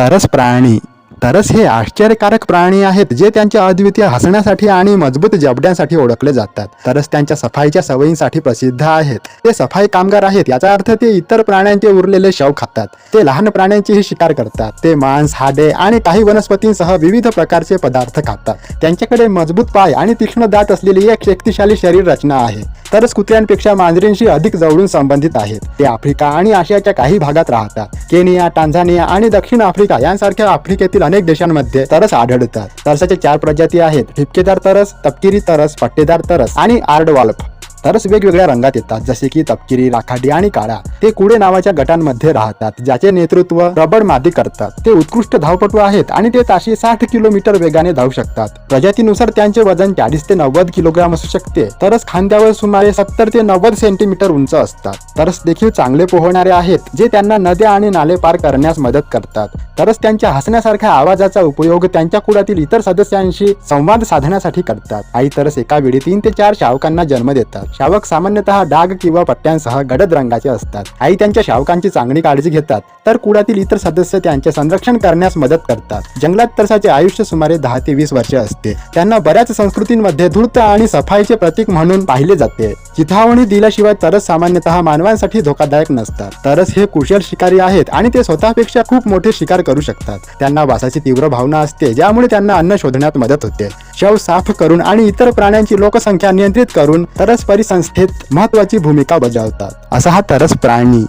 तरस प्राणी. तरस हे आश्चर्यकारक प्राणी आहेत जे त्यांच्या अद्वितीय हसण्यासाठी आणि मजबूत जबड्यांसाठी ओळखले जातात. तरस त्यांच्या सफाईच्या सवयींसाठी प्रसिद्ध आहेत. ते सफाई कामगार आहेत याचा अर्थ ते इतर प्राण्यांचे उरलेले शव खातात. ते लहान प्राण्यांचीही शिकार करतात. ते मांस हाडे आणि काही वनस्पतींसह विविध प्रकारचे पदार्थ खातात. त्यांच्याकडे मजबूत पाय आणि तीक्ष्ण दात असलेली एक शक्तिशाली शरीर रचना आहे. तरच कुत्र्यांपेक्षा मांजरींशी अधिक जवळून संबंधित आहेत. ते आफ्रिका आणि आशियाच्या काही भागात राहतात. केनिया टांझानिया आणि दक्षिण आफ्रिका यांसारख्या आफ्रिकेतील अनेक देशांमध्ये तरस आढळतात. तरसाचे चार प्रजाती आहेत. ठिपकेदार तरस तपकिरी तरस पट्टेदार तरस आणि आर्डवाल्फ तरच वेगवेगळ्या रंगात येतात जसे की तपकिरी राखाडी आणि काळा. ते कुडे नावाच्या गटांमध्ये राहतात ज्याचे नेतृत्व रबर मादी करतात. ते उत्कृष्ट धावपटू आहेत आणि ते ताशी साठ किलोमीटर वेगाने धावू शकतात. प्रजातीनुसार त्यांचे वजन चाळीस ते नव्वद किलोग्राम असू शकते. तरच खांद्यावर सुमारे सत्तर ते नव्वद सेंटीमीटर उंच असतात. तरस देखील चांगले पोहणारे आहेत जे त्यांना नद्या आणि नाले पार करण्यास मदत करतात. तरच त्यांच्या हसण्यासारख्या आवाजाचा उपयोग त्यांच्या कुळातील इतर सदस्यांशी संवाद साधण्यासाठी करतात. आई तरस एका वेळी तीन ते चार शावकांना जन्म देतात. शावक सामान्यतः डाग किंवा पट्ट्यांसह गडद रंगाचे असतात. आई त्यांच्या शावकांची चांगली काळजी घेतात तर कुळातील इतर सदस्य त्यांचे संरक्षण करण्यास मदत करतात. जंगलात तरसाचे आयुष्य सुमारे दहा ते वीस वर्षे असते. त्यांना बऱ्याच संस्कृतींमध्ये धूर्त आणि सफाईचे प्रतीक म्हणून पाहिले जाते. चिथावणी दिल्याशिवाय तरस सामान्यतः मानवांसाठी धोकादायक नसतात. तरस हे कुशल शिकारी आहेत आणि ते स्वतःपेक्षा खूप मोठे शिकार करू शकतात. त्यांना वासाची तीव्र भावना असते ज्यामुळे त्यांना अन्न शोधण्यात मदत होते. शव साफ करून आणि इतर प्राण्यांची लोकसंख्या नियंत्रित करून तरस संस्थेत महत्वाची भूमिका बजावतात. असा हा तरस प्राणी.